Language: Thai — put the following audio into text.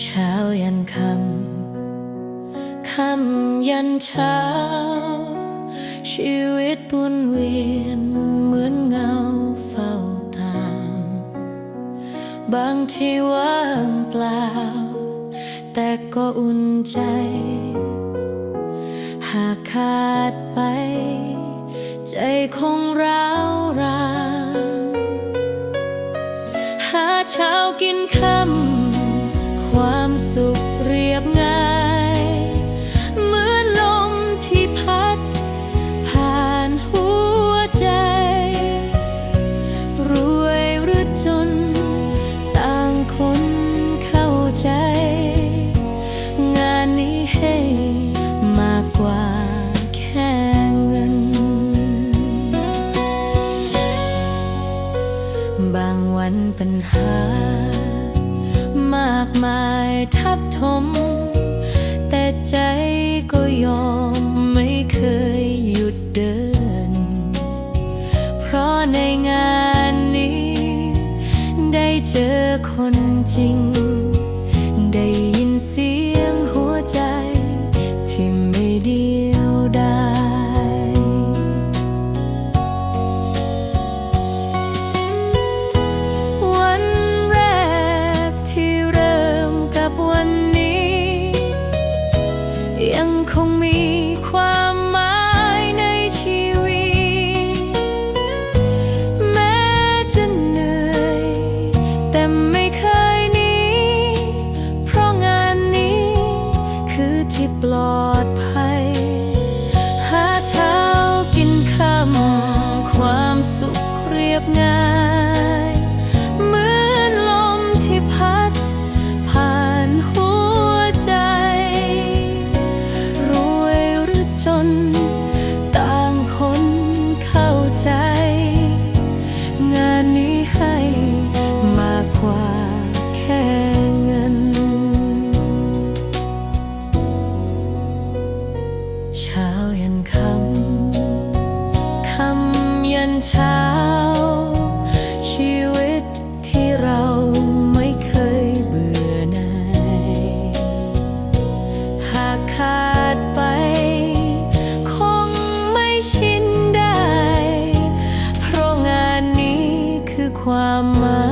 เช้ายันค่ำค่ำยันเช้า ชีวิตวนเวียนเหมือนเงาเฝ้าตาม บางทีว่างเปล่า แต่ก็อุ่นใจ หากขาดไป ใจคงร้าวรานหาเช้ากินค่ำ บางวันปัญหา มากมายทับถม แต่ใจก็ยอมไม่เคยหยุดเดิน เพราะในงานนี้ ได้เจอคนจริง ยังคงมีความหมายในชีวิต แม้จะเหนื่อย แต่ไม่เคยหนีเพราะงานนี้คือที่ปลอดภัย หาเช้ากินค่ำความสุขเรียบง่าย เช้ายันคำคำยันเช้า ชีวิตที่เราไม่เคยเบื่อไหนหากขาดไป คงไม่ชินได้ เพราะงานนี้คือความหมาย